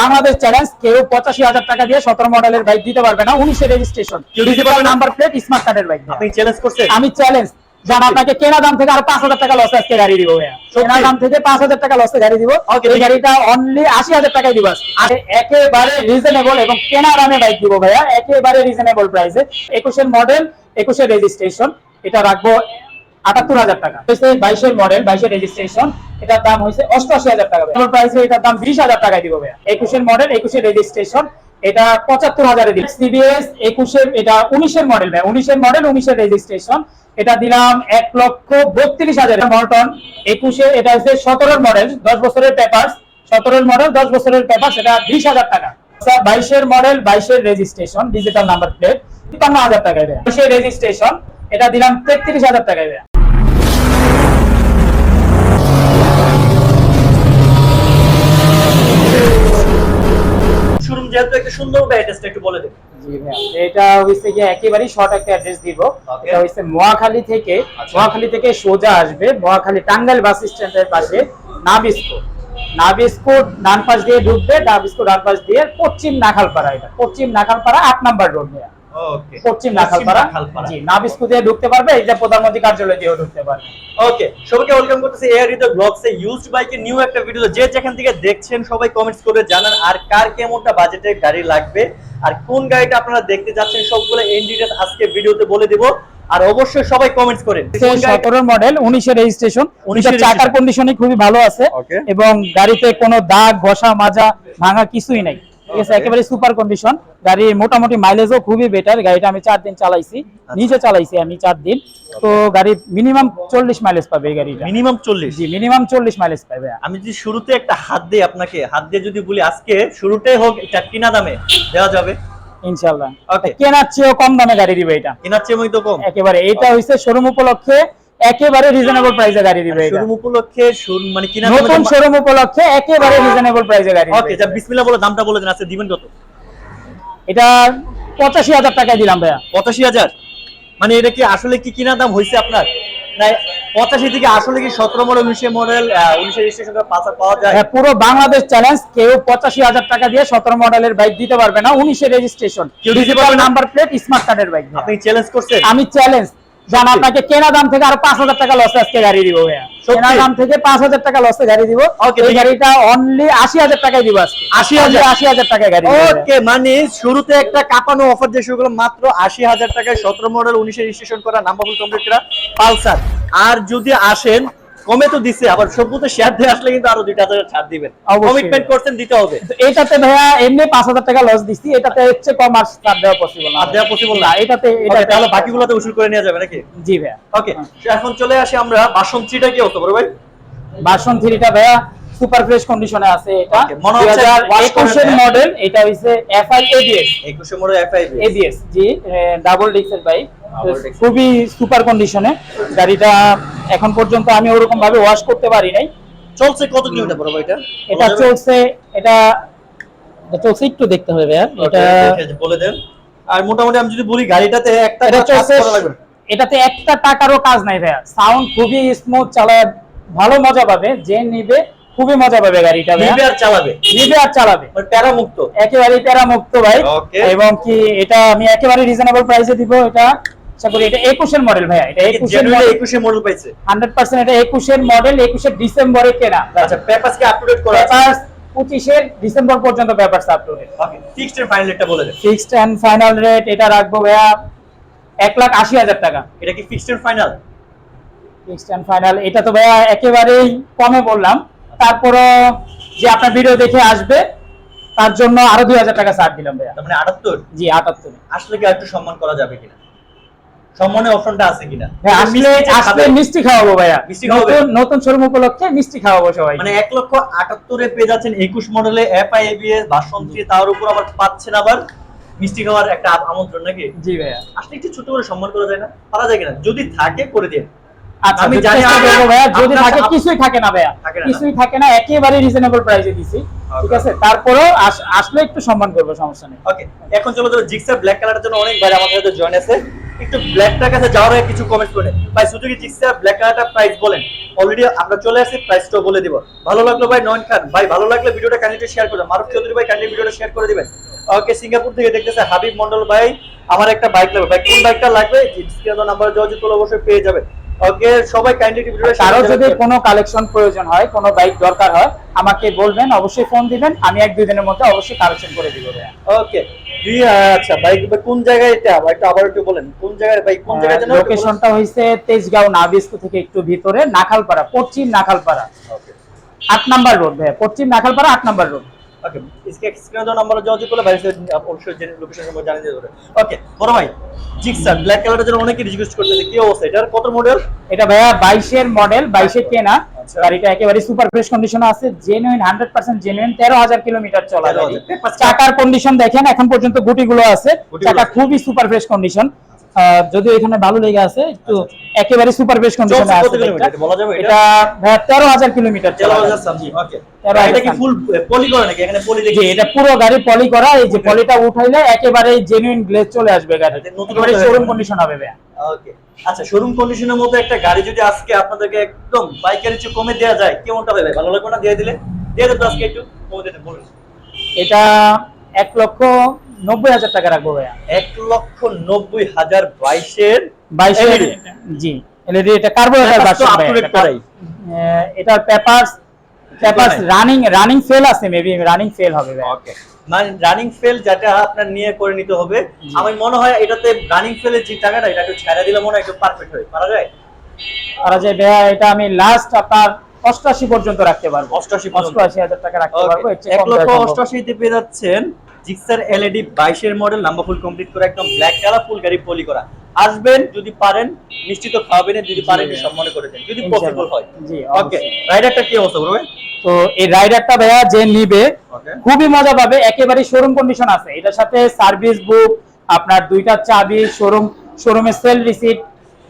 Bangladesh challenge কেউ পঁচাশি হাজার টাকা দিয়ে সতেরো মডেলের বাইক দিতে পারবে না। উনিশের রেজিস্ট্রেশন? নাম্বার প্লেট স্মার্ট কার্ডের বাইক আপনি চ্যালেঞ্জ করছেন? আমি চ্যালেঞ্জ যান আপনাকে কেনা দাম থেকে আরও পাঁচ হাজার টাকা লসে আজকে গাড়ি দিব কেনা দাম থেকে পাঁচ হাজার টাকা লসে গাড়ি দিব। এই গাড়িটা অনলি আশি হাজার টাকায় দিব। আর একেবারে রিজনেবল এবং কেনা দামে বাইক দিব ভাইয়া। একেবারে রিজনেবল প্রাইসে একুশের মডেল একুশের রেজিস্ট্রেশন এটা রাখব আটাত্তর হাজার টাকা। বাইশের মডেল বাইশের রেজিস্ট্রেশন এটার দাম হয়েছে অষ্টআশি হাজার টাকা প্রাইসে এটার দাম বিশ হাজার টাকায় দিব ভাইয়া। একুশের মডেল একুশের রেজিস্ট্রেশন এটা পঁচাত্তর হাজারে দিন সিবিএস একুশের, এটা উনিশের মডেল ভাই উনিশের মডেল উনিশের রেজিস্ট্রেশন এটা দিলাম এক লক্ষ বত্রিশ হাজার। মর্টন একুশে এটা হচ্ছে সতেরোর মডেল দশ বছরের পেপার সতেরোর মডেল দশ বছরের পেপার সেটা বিশ হাজার টাকা। বাইশের মডেল বাইশের রেজিস্ট্রেশন ডিজিটাল নাম্বার প্লেট তিপ্পান্ন হাজার টাকায় দেয় বাইশের রেজিস্ট্রেশন এটা দিলাম তেত্রিশ হাজার টাকায় দেয় যেহেতু একটা সুন্দর অ্যাড্রেসটা একটু বলে দেবেন। এটা হইছে যে একেবারেই শর্ট একটা অ্যাড্রেস দিব। এটা হইছে মহাখালী থেকে মহাখালী থেকে সোজা আসবে মহাখালী টাঙ্গাইল বাস স্ট্যান্ডের পাশে নাবিস্কো নাবিস্কো ডান পাশ দিয়ে ঢুকবে নাবিস্কো ডান পাশ দিয়ে পশ্চিম নাখালপাড়া এটা। পশ্চিম নাখালপাড়া আট নাম্বার রোড ওকে পশ্চিম নাখালপাড়া জি নাবিস্কো দিয়ে ঢুকতে পারবে এই যে প্রধানমন্ত্রী কার্যালয় দিয়েও ঢুকতে পারবে। ওকে সবাইকে ওয়েলকাম করতেছি এয়ার রিতো ব্লগসে ইউজড বাইকের নিউ একটা ভিডিও যে যেখান থেকে দেখছেন সবাই কমেন্টস করে জানান আর কার কেমনটা বাজেটে গাড়ি লাগবে আর কোন গাড়িটা আপনারা দেখতে যাচ্ছেন সবগুলো এন ডিটেলস আজকে ভিডিওতে বলে দিব। আর অবশ্যই সবাই কমেন্টস করেন। কোন গাড়িটা- সতেরো মডেল উনিশের রেজিস্ট্রেশন 19 উনিশের চাকার। কন্ডিশনই খুবই ভালো আছে এবং গাড়িতে কোনো দাগ ঘষা মাজা ভাঙা কিছুই নাই। ঠিক আছে একেবারে সুপার কন্ডিশন গাড়ির মোটামুটি মাইলেজও খুবই বেটার গাড়িটা আমি চার দিন চালাইছি। আচ্ছা। নিজে চালাইছি আমি চার দিন। তো গাড়ি মিনিমাম চল্লিশ মাইলেজ পাবে এই গাড়িটা। মিনিমাম চল্লিশ? জি মিনিমাম চল্লিশ মাইলেজ পাবে। আমি যদি শুরুতে একটা হাত দিই আপনাকে হাত দিয়ে যদি বলি আজকে শুরুতে হোক এটা কিনা দামে দেওয়া যাবে? ইনশাল্লাহ. কেনার চেয়েও কম দামে গাড়ি দিবে এটা। কেনার চেয়ে তো কম। একেবারে এটা হইছে শোরুম উপলক্ষে একেবারে রিজনেবল প্রাইসে গাড়ি দিবে এটা। শোরুম উপলক্ষে শুরু- মানে কিনা নতুন শোরুম উপলক্ষে একেবারে রিজনেবল প্রাইসে গাড়ি ওকে যা বিসমিল্লাহ বলে দামটা বলে দেন আজকে দিবেন কত? এটা পঁচাশি হাজার টাকা দিলাম ভাইয়া। পঁচাশি হাজার? মানে এটা কি আসলে কি কিনা দাম হয়েছে আপনার? না পঁচাশি থেকে আসলে কি সতেরো মডেল উনিশে মডেল উনিশে রেজিস্ট্রেশন পাওয়া যায়? হ্যাঁ, পুরো বাংলাদেশ চ্যালেঞ্জ কেউ পঁচাশি হাজার টাকা দিয়ে সতেরো মডেলের বাইক দিতে পারবে না উনিশের রেজিস্ট্রেশন নাম্বার প্লেট স্মার্ট কার্ডের বাইক আপনি চ্যালেঞ্জ করছেন? আমি চ্যালেঞ্জ জান আপনাকে কেনা দাম থেকে আরও পাঁচ হাজার টাকা লসে আজকে গাড়ি দিব ভাইয়া। কেনা দাম থেকে পাঁচ হাজার টাকা লসে গাড়ি দিব। এই গাড়িটা অনলি আশি হাজার টাকায় দিব আজকে। 80,000? আশি হাজার টাকায় গাড়ি ওকে মানে শুরুতে একটা কাঁপানো অফার দিয়ে শুরু করলাম মাত্র আশি হাজার টাকায় সতেরো মডেল উনিশে রেজিস্ট্রেশন করা নাম্বার কমপ্লিট করা পালসার। আর যদি আসেন কমে তো দিছে আবার সবগুলো শেয়ার দিয়ে আসলে কিন্তু আরও দুইটা হাজার ছাড় দিবেন। কমিটমেন্ট করছেন দিতে হবে। এটাতে ভাইয়া এমনি পাঁচ হাজার টাকা লস দিচ্ছি এটাতে হচ্ছে কম আর ছাড় দেওয়া পসিবল না। দেওয়া পসিবল না। এটাতে এটা তাহলে বাকিগুলোতে উসুল করে নেওয়া যাবে নাকি? জি ভাইয়া। ওকে এখন চলে আসি আমরা বাসন্তীটা কি হতো বড় ভাই? ভাইয়া সুপার ফ্রেশ কন্ডিশনে আছে এটা। দেয়। মডেল এটা হইছে এফআই এবিএস একুশে মডেল এফআই এবিএস জি ডাবল ডিক্সের বাইক খুবই সুপার কন্ডিশনে গাড়িটা এখন পর্যন্ত আমি ওরকম ভাবে ওয়াশ করতে পারি নাই। চলছে কত কিলোমিটার বড় ভাই এটা এটা চলছে এটা চলছে একটু দেখতে হবে ভাইয়া এটা বলে দেন। আর মোটামুটি আমি যদি বলি গাড়িটাতে একটা এটা চলছে। এটাতে একটা টাকারও কাজ নাই ভাইয়া। সাউন্ড খুবই স্মুথ চালায় ভালো মজা পাবে যে নিবে খুবই মজা পাবে গাড়িটা নিবে আর চালাবে? নিবে আর চালাবে। মানে প্যারা মুক্ত একেবারে প্যারা মুক্ত ভাই এবং কি এটা আমি একেবারে রিজনেবল প্রাইসে দিব এটা আশা এটা একুশের মডেল ভাইয়া এটা একুশের মডেল একুশে মডেল পাইছে। হান্ড্রেড পার্সেন্ট এটা একুশের মডেল একুশের ডিসেম্বরে কেনা। আচ্ছা পেপারস কি আপ করা পেপার্স পঁচিশের ডিসেম্বর পর্যন্ত papers uploaded fixed and final রেটটা বলে দেন। ফিক্সড এন্ড ফাইনাল রেট এটা রাখব ভাইয়া এক লাখ আশি হাজার টাকা। এটা কি fixed and final fixed and final এটা তো ভাইয়া একেবারেই কমে বললাম। তারপরও যে আপনার ভিডিও দেখে আসবে তার জন্য আরও দুই হাজার টাকা ছাড় দিলাম ভাইয়া। মানে 78 জি আটাত্তর। আসলে কি একটু সম্মান করা যাবে কিনা? সম্মানের অপশনটা আছে কিনা? হ্যাঁ, আসলে আসলে মিষ্টি খাওয়াবো ভাইয়া। মিষ্টি খাওয়াবে? নতুন শোরুম উপলক্ষে মিষ্টি খাওয়াবো সবাই মানে লক্ষ পেয়ে যাচ্ছেন একুশ মডেলে তার উপর আবার পাচ্ছেন আবার মিষ্টি খাওয়ার একটা আমন্ত্রণ নাকি? জি ভাইয়া। আসলে একটু ছোট করে সম্মান করা যায় না? পারা যায় কিনা? যদি থাকে করে দিন আচ্ছা আমি জানি ভাইয়া যদি থাকে কিছুই থাকে না ভাইয়া। কিছুই থাকে না একেবারে রিজনেবল প্রাইসে দিছি। ঠিক আছে? তারপরেও আস- আসলে একটু সম্মান করব সমস্যা নেই। ওকে এখন চলো জিক্সার ব্ল্যাক কালারের জন্য অনেক ভাই আমাদের জয়েন আছে। একটু ব্ল্যাকটার কাছে যাওয়ার আগে কিছু কমেন্ট করে ভাই, সুজুকি জিক্সার ব্ল্যাক কালারটা প্রাইস বলেন। অলরেডি আমরা চলে আসি প্রাইসটাও বলে দিব। ভালো লাগল ভাই, নয়ন খান। ভাই, ভালো লাগলে ভিডিওটা কাইন্ডলি শেয়ার করে মারুফ চৌধুরী ভাই কাইন্ডলি ভিডিওটা শেয়ার করে দিবেন। ওকে, সিঙ্গাপুর থেকে দেখতেছে হাবিব মন্ডল ভাই, আমার একটা বাইক লাগবে। ভাই, কোন বাইকটা লাগবে? স্ক্রিনে নাম্বার যোগাযোগ করলে অবশ্যই পেয়ে যাবেন। ওকে সবাই কাইন্ডলি ভিডিওটা কারও যদি কোনো কালেকশন প্রয়োজন হয় কোনো বাইক দরকার হয় আমাকে বলবেন অবশ্যই ফোন দিবেন আমি এক দুই দিনের মধ্যে অবশ্যই কালেকশন করে দিব ওকে দুই আচ্ছা বাইক কোন জায়গায় এটা? বাইকটা আবার একটু বলেন কোন জায়গায় বাইক কোন জায়গায় যেন লোকেশনটা হইছে তেজগাঁও নাবিস্কু থেকে একটু ভিতরে নাখালপাড়া পশ্চিম নাখালপাড়া। আট নাম্বার রোড ভাইয়া পশ্চিম নাখালপাড়া আট নাম্বার রোড কত মডেল এটা ভাইয়া মডেল গাড়িটা একেবারে সুপার আছে কিলোমিটার চলা চাকার কন্ডিশন দেখেন এখন পর্যন্ত গুটিগুলো আছে। চাকা খুবই সুপার ফ্রেশ কন্ডিশন যদিও এখানে ভালো লেগে আছে একটু একেবারে সুপার ফ্রেশ কন্ডিশনে আছে কিলোমিটার বলা যাবে এটা? এটা ভাইয়া তেরো হাজার কিলোমিটার তেরো চলা হাজার গাড়ি। সামথিং ওকে এটা কি ফুল পলি করে নাকি? এখানে পলি দেখি। এটা পুরো গাড়ি পলি করা এই যে পলিটা উঠাইলে একেবারে জেনুইন গ্লেজ চলে আসবে গাড়িতে নতুন মতো হয়ে শোরুম কন্ডিশন হবে ভাইয়া। ওকে আচ্ছা শোরুম কন্ডিশনের মধ্যে একটা গাড়ি যদি আজকে আপনাদেরকে একদম বাইকের চেয়ে কমে দেওয়া যায় কেমনটা হবে ভাই? ভালো লাগবে না? দিয়ে দিলে? দিয়ে দেবো আজকে একটু কমে দিতে বলুন। এটা এক লক্ষ নব্বই হাজার টাকা রাখব ভাইয়া। এক লক্ষ নব্বই হাজার বাইশের বাইশের জি এলইডি এটা কার্বোরেটর করাই। এটার papers papers running running fail আছে মেবি রানিং ফেল হবে। ওকে মানে রানিং ফেল যেটা আপনার নিয়ে করে নিতে হবে আমার মনে হয় এটাতে রানিং ফেলের যে টাকাটা এটা একটু ছেড়ে দিলে মনে হয় একটু পারফেক্ট হয়। পারা যায়? আর যে ভাইয়া এটা আমি লাস্ট আপনার অষ্টআশি পর্যন্ত রাখতে পারব। অষ্টআশি পর্যন্ত। অষ্টআশি হাজার টাকা রাখতে পারব এক লক্ষ অষ্টআশিতে পেয়ে যাচ্ছেন জিক্সার এলইডি বাইশের মডেল নাম্বার ফুল কমপ্লিট করে একদম ব্ল্যাক কালার ফুল গাড়ি পলি করা আসবেন যদি পারেন নিশ্চিত খাওয়াবেন যদি পারেন একটু সম্মান করে দেন যদি ইনশাআল্লাহ। পসিবল হয় জি, ওকে অবশ্যই। রাইডারটা কি অবস্থা বলবে তো এই রাইডারটা ভাইয়া যে নিবে ওকে খুবই মজা পাবে একেবারে শোরুম কন্ডিশন আছে এটার সাথে সার্ভিস বুক আপনার দুইটা চাবি শোরুম শোরুমের সেল রিসিপ্ট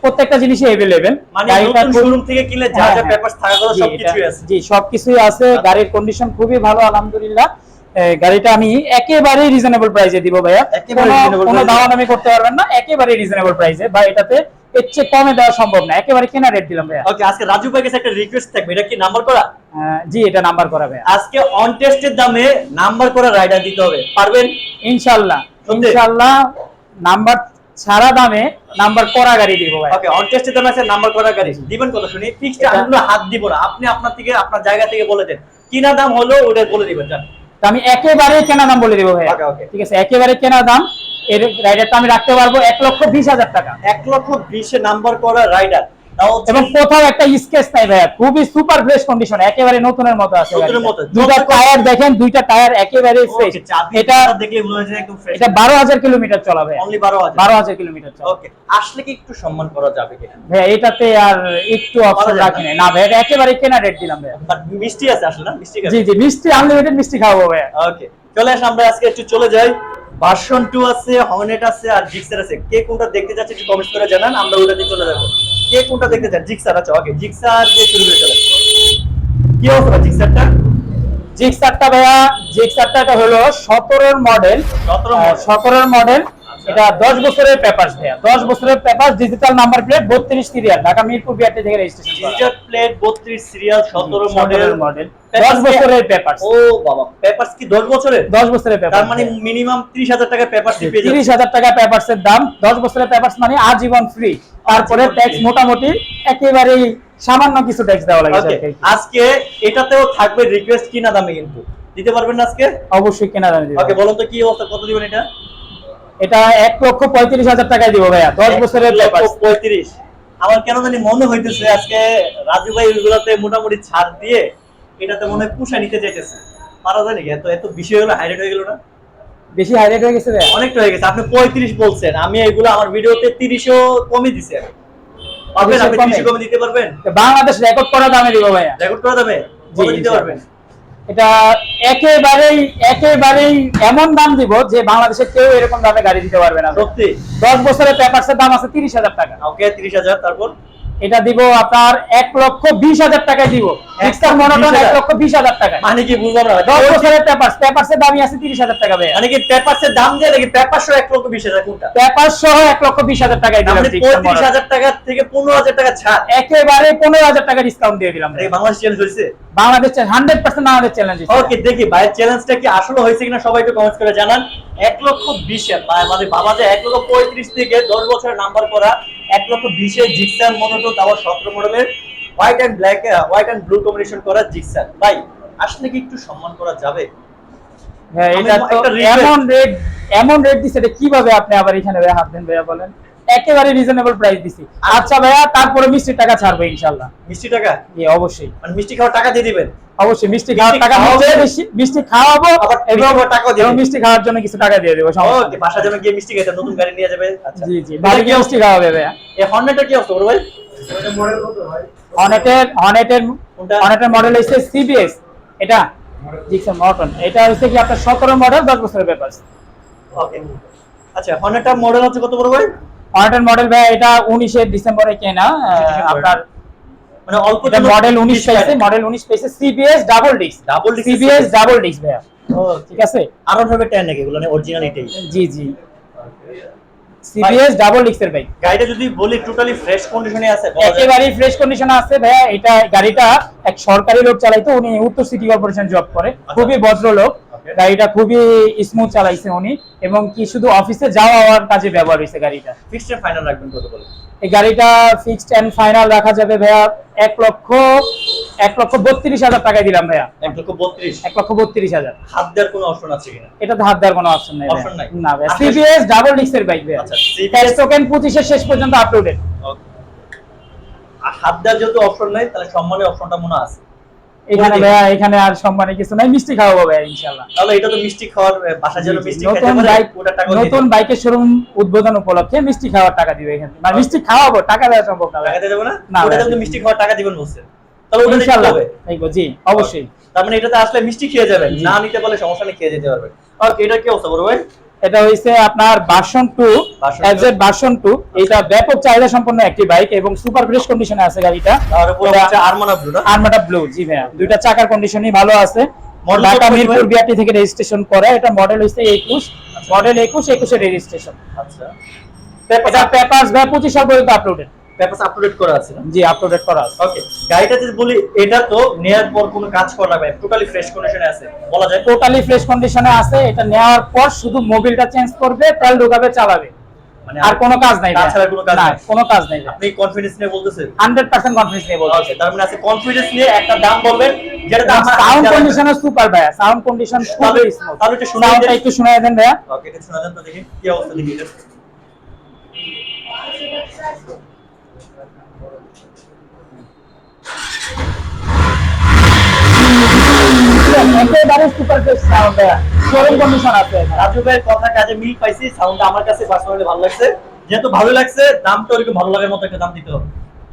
প্রত্যেকটা জিনিসই अवेलेबल মানে নতুন শোরুম থেকে কিনলে যা যা পেপারস থাকা কথা সবকিছুই আছে জি সবকিছুই আছে গাড়ির কন্ডিশন খুবই ভালো আলহামদুলিল্লাহ এ, গাড়িটা আমি একেবারে রিজনেবল প্রাইসে দিব ভাইয়া। কোনো- দামাদামি করতে পারবেন না একেবারে রিজনেবল প্রাইসে বা এটাতে এর চেয়ে কমে দেওয়া সম্ভব না। একেবারে কেনা রেট দিলাম ভাইয়া। ওকে আজকে রাজু ভাই কাছে একটা রিকোয়েস্ট থাকবে। এটা কি নাম্বার করা? জি এটা নাম্বার করা ভাইয়া। আজকে অন টেস্টের দামে নাম্বার করা রাইডার দিতে হবে। পারবেন? ইনশাআল্লাহ সত্যি? ইনশাআল্লাহ নাম্বার ছাড়া দামে নাম্বার করা গাড়ি দিব ভাই ওকে অন টেস্টের দামে আছে নাম্বার করা গাড়ি। দিবেন কত শুনি? ফিক্সড আমরা হাত দিব না। আপনি আপনার থেকে আপনার জায়গা থেকে বলে দেন। কিনা দাম হলো ওটা বলে দিবেন তো আমি একেবারে কেনা দাম বলে দেবো ভাইয়া. ঠিক আছে একেবারে কেনা দাম। এর রাইডারটা আমি রাখতে পারব এক লক্ষ বিশ হাজার টাকা। এক লক্ষ বিশে নাম্বার করা রাইডার এবং কোথাও একটা স্কেচ নাই ভাইয়া খুবই সুপার ফ্রেশ কন্ডিশন একেবারে নতুনের মতো আছে যত- টায়ার দেখেন দুইটা টায়ার একেবারে ফ্রেশ এটা দেখলে মনে হচ্ছে একদম ফ্রেশ এটা বারো হাজার কিলোমিটার চলা ভাইয়া। অনলি বারো হাজার। বারো হাজার কিলোমিটার চলা। ওকে আসলে কি একটু সম্মান করা যাবে কিনা ভাইয়া এটাতে আর একটু অপশন যায় না। রাখি। না। ভাইয়া এটা একেবারে কেনা রেট দিলাম ভাইয়া। বাট মিষ্টি আছে আসলে না? মিষ্টি জি জি মিষ্টি আনলিমিটেড মিষ্টি খাওয়াবো ভাইয়া। ওকে চলে আসে আমরা আজকে একটু চলে যাই। ভার্সন টু আছে হর্নেট আছে আর জিক্সার আছে। কে কোনটা দেখতে যাচ্ছে একটু কমেন্ট করে জানান আমরা ওটা দিয়ে চলে যাব। কে কোনটা দেখতে চান? জিক্সার আচ্ছা ওকে জিক্সার দিয়ে শুরু করে চলে কি অবস্থা জিক্সারটা? জিক্সারটা ভাইয়া জিক্সারটা এটা হলো সতেরোর মডেল সতেরো সতেরোর মডেল। এটা দশ বছরের পেপার ভাইয়া। দশ বছরের পেপার ডিজিটাল নাম্বার প্লেট বত্রিশ সিরিয়াল ঢাকা মিরপুর বিআরটি থেকে registration digital plate 32 serial 17 model model দশ বছরের পেপার ও বাবা পেপারস কি 10 বছরের? দশ বছরের পেপার তার মানে মিনিমাম 30000 টাকা পেপারস পেয়ে তিরিশ হাজার টাকা পেপারস এর দাম দশ বছরের পেপারস মানে আজীবন ফ্রি তারপরে ট্যাক্স মোটামুটি একেবারেই সামান্য কিছু ট্যাক্স দেওয়া লাগে আজকে এটাতেও থাকবে রিকোয়েস্ট কিনা দামে কিন্তু। দিতে পারবেন না আজকে? অবশ্যই কেনা দামে ওকে বলুন তো কি অবস্থা কত দিবেন এটা? এটা এক লক্ষ পঁয়ত্রিশ হাজার টাকায় দিব ভাইয়া দশ বছরের পঁয়ত্রিশ। আমার কেন জানি মনে হইতেছে আজকে রাজু ভাই ওইগুলাতে মোটামুটি ছাড় দিয়ে এটাতে মনে হয় পুষা নিতে চাইতেছে। পারা যায় নাকি? এত এত বিষয় হলো হাইলাইট হয়ে গেল না? বেশি হাইলাইট হয়ে গেছে ভাইয়া। অনেকটা হয়ে গেছে। আপনি পঁয়ত্রিশ বলছেন। আমি এগুলো আমার ভিডিওতে তিরিশও কমই দিছে। পারবেন আপনি কমে? তিরিশও কমে? দিতে পারবেন? বাংলাদেশ রেকর্ড করা দামে দিব ভাইয়া। রেকর্ড করা দামে? দিতে পারবেন? এটা একেবারেই একেবারেই এমন দাম দিব যে বাংলাদেশে কেউ এরকম দামে গাড়ি দিতে পারবে না। সত্যি? দশ বছরের পেপারসের দাম আছে তিরিশ হাজার টাকা। ওকে তিরিশ হাজার তারপর? এটা দিব আপনার এক লক্ষ বিশ হাজার টাকায় দিব। এক্সট্রা মনোটন এক লক্ষ বিশ হাজার টাকা মানে কি বুঝলাম না? দশ বছরের পেপারস পেপারসের দামই আছে তিরিশ হাজার টাকা ভাইয়া। মানে কি পেপারসের দাম দিয়ে নাকি পেপার সহ এক লক্ষ বিশ হাজার কোনটা? পেপার সহ এক লক্ষ বিশ হাজার টাকায় দিলাম পঁয়ত্রিশ হাজার টাকা থেকে পনেরো হাজার টাকা ছাড়। একেবারে পনেরো হাজার টাকা ডিসকাউন্ট দিয়ে দিলাম বাংলাদেশ চ্যালেঞ্জ হয়েছে? Bangladesh hundred percent Bangladesh challenge okay দেখি ভাইয়ের চ্যালেঞ্জটা কি আসলে হয়েছে কিনা সবাই একটু কমেন্ট করে জানান। এক লক্ষ বিশে মানে বাবা যে এক লক্ষ পঁয়ত্রিশ থেকে দশ বছরের নাম্বার করা। এক লক্ষ বিশের জিক্সার মনোটো তাও সতেরো মডেলের white and black white and blue combination করা জিক্সার। ভাই আসলে কি একটু সম্মান করা যাবে? হ্যাঁ এটা এমন রেট এমন রেট দিছে এটা কীভাবে আপনি আবার এখানে দেন ভাইয়া বলেন? একেবারে রিজনেবল প্রাইস দিছি। আচ্ছা ভাইয়া তারপরে মিষ্টির টাকা ছাড়বো ইনশাআল্লাহ। মিষ্টি টাকা? জি অবশ্যই। মানে মিষ্টি খাওয়ার টাকা দিয়ে দিবেন? অবশ্যই মিষ্টি খাওয়ার টাকা বেশি মিষ্টি খাওয়াবো আবার এবং মিষ্টি দিবেন? এবং মিষ্টি খাওয়ার জন্য কিছু টাকা দিয়ে দেবো ওকে বাসা যেন গিয়ে মিষ্টি খেতে নতুন গাড়ি নিয়ে যাবে। আচ্ছা। জি জি বাড়ি গিয়ে মিষ্টি খাওয়াবে ভাইয়া। এই হর্নেটা কি অবস্থা ভাই? কোনটা? হনেটের মডেল হচ্ছে সিবিএস এটা? জিক্সন মর্টন এটা হচ্ছে কি আপনার সতেরো মডেল দশ বছরের পেপার ওকে। আচ্ছা হর্নেটা মডেল হচ্ছে কত বড় ভাই? হনেটের মডেল ভাই এটা উনিশে ডিসেম্বরে কেনা আপনার মানে অল্প মডেল উনিশ 20 পেয়েছে মডেল উনিশ পেয়েছে CBS double disc Double disc CBS double disc ভাইয়া। ও ঠিক আছে? আরও ভাবে টেন নাকি এগুলো অরিজিনাল এটাই। জি জি। সিবিএস ডাবল ডিস্কের বাইক গাড়িটা যদি বলি টোটালি ফ্রেশ কন্ডিশনে আছে যায়। ফ্রেশ কন্ডিশনে আছে ভাইয়া। এটা গাড়িটা এক সরকারি লোক চালাইতো উনি উত্তর সিটি কর্পোরেশন জব করে। খুবই ভদ্রলোক। Okay. গাড়িটা খুবই স্মুথ চালাইছে উনি এবং কি শুধু অফিসে যাওয়া হওয়ার কাজে ব্যবহার হয়েছে গাড়িটা। ফিক্সড ফাইনাল রাখবেন কত বলে? এই গাড়িটা ফিক্সড এন্ড ফাইনাল রাখা যাবে ভাইয়া এক লক্ষ এক লক্ষ বত্রিশ হাজার টাকায় দিলাম ভাইয়া। এক লক্ষ বত্রিশ? এক লক্ষ বত্রিশ হাজার। হাত দেওয়ার কোনো অপশন আছে কিনা? এটাতে হাত দেওয়ার কোনো অপশন নেই Option নাই? না ভাই আঠাশ- সিবিএস ডাবল ডিস্কের বাইক ভাইয়া। আচ্ছা, টোকেন পঁচিশের শেষ পর্যন্ত আপলোডেড আর হাত দেওয়ার যেহেতু অপশন নাই তাহলে সম্মানের অপশনটা মনে আছে। এখানে ভাইয়া এখানে আর সম্মানে কিছু নাই মিষ্টি খাওয়াবো ভাইয়া ইনশাআল্লাহ। তাহলে এটা তো মিষ্টি খাওয়ার বাসা যেন মিষ্টি খেতে পারে বাইক টাকা নতুন বাইকের শোরুম উদ্বোধন উপলক্ষে মিষ্টি খাওয়ার টাকা দিবে এখানে মানে মিষ্টি খাওয়াবো টাকা দেওয়া সম্ভব না টাকা দেবো না? না, ওটা মিষ্টি খাওয়ার টাকা দিবেন বলছে। তাহলে ওটা দেখতে ইনশাআল্লাহ। জি অবশ্যই। তার মানে এটাতে আসলে মিষ্টি খেয়ে যাবেন। না নিতে পারলে সমস্যা নেই খেয়ে যেতে পারবেন। ওকে এটা কি অবস্থা বড় ভাই? এটা হইছে আপনার ভার্সন টু এজেড two। এফজেড ভার্সন টু এটা ব্যাপক চাহিদা সম্পন্ন একটি বাইক এবং সুপার ফ্রেশ কন্ডিশনে আছে গাড়িটা আর পুরো হচ্ছে আরমানা ব্লু না আরমাটা ব্লু জি ভাইয়া দুইটা চাকার কন্ডিশনই ভালো আছে ঢাকা মিরপুর বিআরটি থেকে রেজিস্ট্রেশন করা এটা মডেল হইছে 21 মডেল 21 21 এর রেজিস্ট্রেশন আচ্ছা পেপারস ভাই 25 সাল পর্যন্ত আপলোডেড পেপারস আপডেট করা আছে না? জি করা আছে। ওকে গাড়িটা যদি বলি এটা তো নেয়ার পর কোনো কাজ করা লাগবে টোটালি ফ্রেশ কন্ডিশনে আছে। বলা যায়। টোটালি ফ্রেশ কন্ডিশনে আছে। এটা নেওয়ার পর শুধু মোবিলটা চেঞ্জ করবে তেল ঢোকাবে চালাবে। মানে আর কোনো কাজ নাই। তাছাড়া কোনো কাজ নাই। কোনো কাজ নাই আপনি কনফিডেন্স নিয়ে বলতেছেন? 100% কনফিডেন্স নিয়ে ওকে তার মানে আছে কনফিডেন্স নিয়ে একটা দাম বলবেন যেটা দাম sound condition super sound condition খুবই স্মুথ তাহলে একটু শোনাই দেন। একটু শোনায় দেন ভাইয়া। ওকে এটা শোনা দেন তো দেখি কি অবস্থা দেখি এটা একেবারে রাজু পাইছি আমার কাছে ভালো লাগছে। যেহেতু ভালো লাগছে, দামটা ওরকম ভালো লাগার মতো একটা দাম দিতে হবে।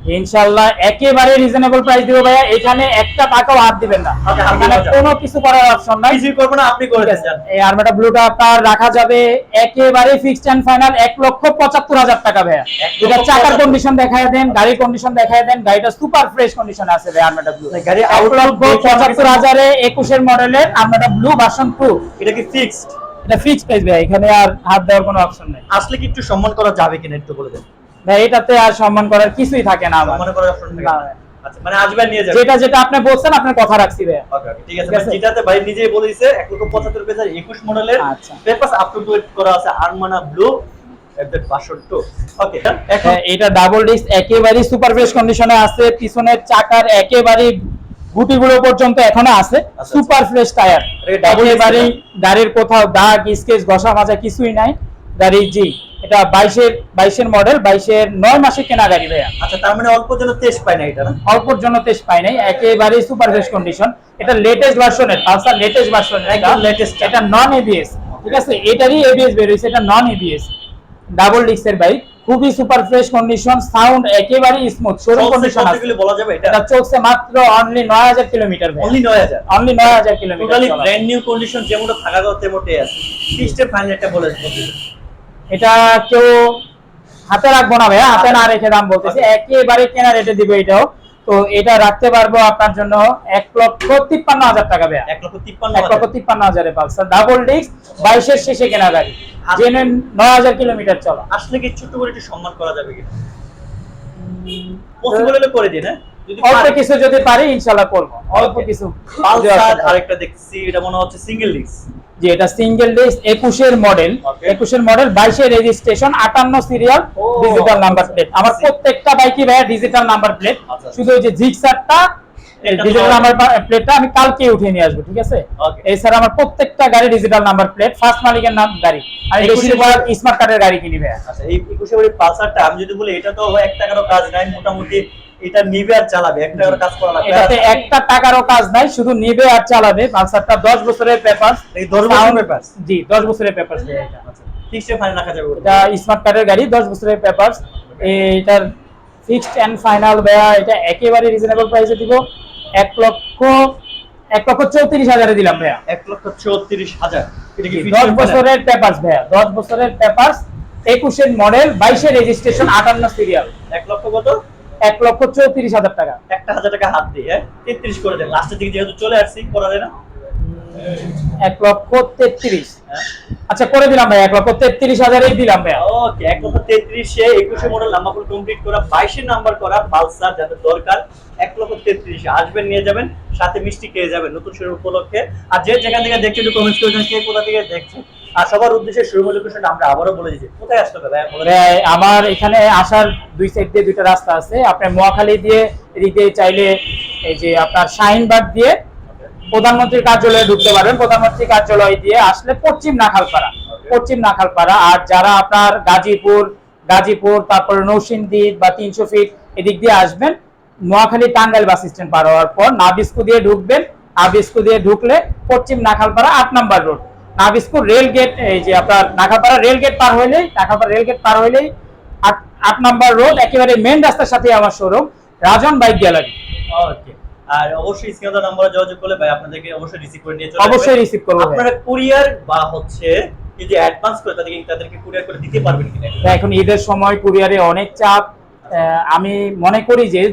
ইনশাআল্লাহ একেবারে রিজনেবল প্রাইস দিব ভাইয়া। এখানে একটা টাকাও হাত দিবেন না। এখানে কোনো কিছু করার অপশন নাই। কিছুই করব না আপনি করে দেন এই আর্মাটা ব্লুটা আপনার রাখা যাবে একেবারে ফিক্সড এন্ড ফাইনাল লক্ষ পঁচাত্তর হাজার টাকা ভাইয়া। এটা চাকার কন্ডিশন দেখায় দেন গাড়ির কন্ডিশন দেখায় দেন গাড়িটা সুপার ফ্রেশ কন্ডিশন আছে ভাই আর্মাটা ব্লু গাড়ি এক outlook লক্ষ দেখে আমার পঁচাত্তর কিছু- হাজারে একুশের মডেলের আর্মাটা ব্লু ভার্সন এটা কি ফিক্সড এটা ফিক্সড প্রাইস ভাই এখানে আর হাত দেওয়ার কোনো অপশন নেই। আসলে কি একটু সম্মান করা যাবে কিনা একটু বলে দেন। ভাই এটাতে আর সম্মান করার কিছুই থাকে না আমার সম্মান করার অপশন থাকে না, না। ভাই। আচ্ছা মানে নিয়ে যাবেন যেটা যেটা আপনি বলছেন আপনার কথা রাখছি ভাই ওকে ওকে ঠিক আছে ঠিক যেটাতে ভাই নিজেই বলে দিছে এক লক্ষ পঁচাত্তর পেজার একুশ মডেলের। পেপারস আপ টু ডেট করা আছে আরমানা ব্লু এফজেড বাষট্টি ওকে এখন এটা ডাবল ডিস্ক সুপার ফ্রেশ কন্ডিশনে আছে পিছনের চাকার একেবারেই গুটিগুলো পর্যন্ত এখনও আছে। Super fresh tyre? গাড়ির কোথাও দাগ স্কেচ ঘষা মাজা কিছুই নাই গাড়ি জি এটা বাইশের বাইশের মডেল বাইশের নয় মাসে কেনা গাড়ি ভাইয়া। আচ্ছা তার মানে অল্প যেন তেজ পায় না এটা না? অল্পর জন্য তেজ পাই নাই একেবারে সুপার ফ্রেশ কন্ডিশন এটা লেটেস্ট ভার্সনের পালসার লেটেস্ট ভার্সন একদম latest। এটা নন এবিএস ঠিক আছে? এটারই এবিএস বের হয়েছে এটা নন এবিএস ডাবল ডিস্কের বাইক খুবই সুপার ফ্রেশ কন্ডিশন সাউন্ড একেবারেই স্মুথ শোরুম কন্ডিশন আছে। বলা যাবে এটা? চলছে মাত্র অনলি নয় হাজার কিলোমিটার অনলি নয় হাজার? অনলি নয় হাজার kilometre totally brand new condition যেমনটা থাকা কথা তেমনটাই আছে। সিস্টেম ফাইনাল একটা বলে দিন। এটা কেউ হাতে রাখব না ভাইয়া হাতে না রেখে দাম বলতেছি। একেবারে কেনা রেটে দিব এটাও। তো এটা রাখতে পারব আপনার জন্য এক লক্ষ তিপ্পান্ন হাজার টাকা ভাইয়া। এক লক্ষ তিপ্পান্ন এক লক্ষ তিপ্পান্ন হাজারে পালসার ডাবল ডিস্ক বাইশের শেষে কেনা গাড়ি। জেনে নয় হাজার কিলোমিটার চলা। আসলে কি ছোট্ট করে একটু সম্মান করা যাবে কি? পসিবল হলে করে দিন হ্যাঁ? অল্প কিছু যদি পারি ইনশাল্লাহ করব। অল্প কিছু। পালসার আরেকটা দেখছি এটা মনে হচ্ছে সিঙ্গেল ডিস্ক যে এটা সিঙ্গেল ডিস্ক একুশের মডেল Okay. একুশের মডেল বাইশের রেজিস্ট্রেশন আটান্ন সিরিয়াল ডিজিটাল নাম্বার আচ্ছা। প্লেট আমার প্রত্যেকটা বাইকই ভাইয়া ডিজিটাল নাম্বার প্লেট আচ্ছা। শুধু ওই যে জিক্সারটা ডিজিটাল নাম্বার প্লেটটা আমি কালকে উঠিয়ে নিয়ে আসব ঠিক আছে? Okay. এছাড়া আমার প্রত্যেকটা গাড়ি ডিজিটাল নাম্বার প্লেট ফার্স্ট মালিকের নাম গাড়ি। একুশে বেশিরভাগ স্মার্ট কার্ডের গাড়ি কিনি ভাইয়া। আচ্ছা এই একুশে বাড়ি পালসারটা আমি যদি বলি এটা তো এক টাকারও কাজ নাই মোটামুটি এটা নিবে আর চালাবে এক কাজ করা লাগবে। এটাতে একটা টাকারও কাজ নাই শুধু নিবে আর চালাবে। পালসারটা দশ বছরের পেপার। এই দশ বছর পেপার? জি দশ বছরের পেপার। এটা ফিক্সড ফাইন রাখা যাবে এটা স্মার্ট কার্ডের গাড়ি দশ বছরের পেপার। এটার ফিক্সড এন্ড ফাইনাল ভাইয়া এটা একেবারে রিজনেবল প্রাইসে দিব। এক লক্ষ এক লক্ষ চৌত্রিশ হাজারে দিলাম ভাইয়া। এক লক্ষ চৌত্রিশ হাজার। এটা কি দশ? বছরের পেপার ভাইয়া দশ বছরের পেপার একুশের মডেল বাইশের রেজিস্ট্রেশন আটান্ন সিরিয়াল এক লক্ষ কত? এক লক্ষ চৌত্রিশ হাজার টাকা। একটা হাজার টাকা হাত দিয়ে হ্যাঁ? তেত্রিশ করে দেন। লাস্টের দিকে যেহেতু চলে আসছি করা যায় না? এক লক্ষ তেত্রিশ। আচ্ছা করে দিলাম ভাই এক লক্ষ তেত্রিশ হাজারেই দিলাম ভাইয়া। ওকে এক লক্ষ তেত্রিশে একুশে মডেল নাম্বার কমপ্লিট করা বাইশে নাম্বার করা পালসার যাদের দরকার এক লক্ষ তেত্রিশে। আসবেন নিয়ে যাবেন সাথে মিষ্টি খেয়ে যাবেন নতুন শুরু উপলক্ষে। আর যে যেখান থেকে দেখছেন একটু কমেন্টস করে কে কোথা থেকে দেখছেন? আর সবার উদ্দেশ্যে শুরু লোকেশনটা আমরা আবারও বলে দিচ্ছি কোথায় আসতে হবে ভাই আমার এখানে আসার দুই সাইড দিয়ে দুইটা রাস্তা আছে। আপনার মোয়াখালী দিয়ে এদিক চাইলে এই যে আপনার শাহিনবাগ দিয়ে প্রধানমন্ত্রীর কার্যালয়ে ঢুকতে পারবেন। প্রধানমন্ত্রী কার্যালয় দিয়ে আসলে পশ্চিম নাখালপাড়া পশ্চিম নাখালপাড়া। আর যারা আপনার গাজীপুর গাজীপুর তারপর নৌসিন্দি বা তিনশো ফিট এদিক দিয়ে আসবেন নোয়াখালী টাঙ্গাইল বাস স্ট্যান্ড পার হওয়ার পর নাবিস্কু দিয়ে ঢুকবেন। নাবিস্কু দিয়ে ঢুকলে পশ্চিম নাখালপাড়া আট number road Nabisco rail gate এই যে আপনার নাখালপাড়া রেল গেট পার হইলেই নাখালপাড়া রেল গেট পার হইলেই আট নাম্বার রোড একেবারে মেন রাস্তার সাথে আমার showroom Rajan bike gallery okay আর অবশ্যই স্ক্রিনে নাম্বারে যোগাযোগ করলে ভাই আপনাদেরকে অবশ্যই রিসিভ করে নিয়ে চলে। অবশ্যই রিসিভ করব। আপনারা কুরিয়ার বা হচ্ছে যদি অ্যাডভান্স করে তাদেরকে তাদেরকে কুরিয়ার করে দিতে পারবেন কিনা এখন ঈদের সময় কুরিয়ারে অনেক চাপ আমি মনে করি যে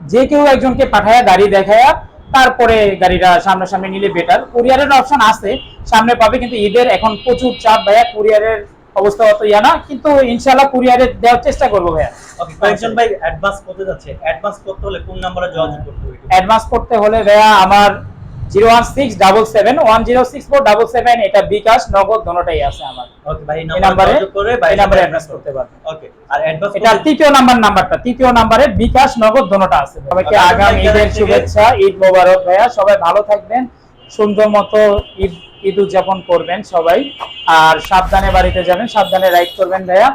যে কেউ একজনকে পাঠায়া গাড়ি দেখায়া তারপরে গাড়িটা সামনাসামনি নিলে বেটার কুরিয়ারের অপশন আছে সামনে পাবে কিন্তু ঈদের এখন প্রচুর চাপ ভাইয়া কুরিয়ারের অবস্থা অত ইয়া না কিন্তু ইনশাল্লাহ কুরিয়ারে দেওয়ার চেষ্টা করব ভাইয়া। ওকে কয়েকজন ভাই অ্যাডভান্স করতে যাচ্ছে। অ্যাডভান্স করতে হলে কোন নাম্বারে যোগাযোগ করতে হবে? অ্যাডভান্স করতে হলে ভাইয়া আমার zero one six double seven one zero six four double seven এটা বিকাশ নগদ দোনোটাই আছে আমার। ওকে ভাই এই এই নাম্বারে নাম্বারে যোগাযোগ করে ভাই এই নাম্বারে অ্যাডভান্স করতে পারবেন ওকে আর অ্যাডভান্স এটা তৃতীয় নাম্বার নাম্বারটা তৃতীয় নাম্বারে বিকাশ নগদ দোনোটা আছে। সবাইকে আগাম ঈদের শুভেচ্ছা ঈদ মোবারক ভাইয়া সবাই ভালো থাকবেন সুন্দর মতো ঈদ ঈদ উদযাপন করবেন সবাই। আর সাবধানে বাড়িতে যাবেন সাবধানে রাইড করবেন ভাইয়া।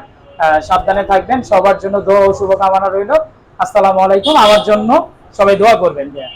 সাবধানে থাকবেন সবার জন্য দোয়া ও শুভকামনা রইল। আসসালামু আলাইকুম আমার জন্য সবাই দোয়া করবেন ভাইয়া।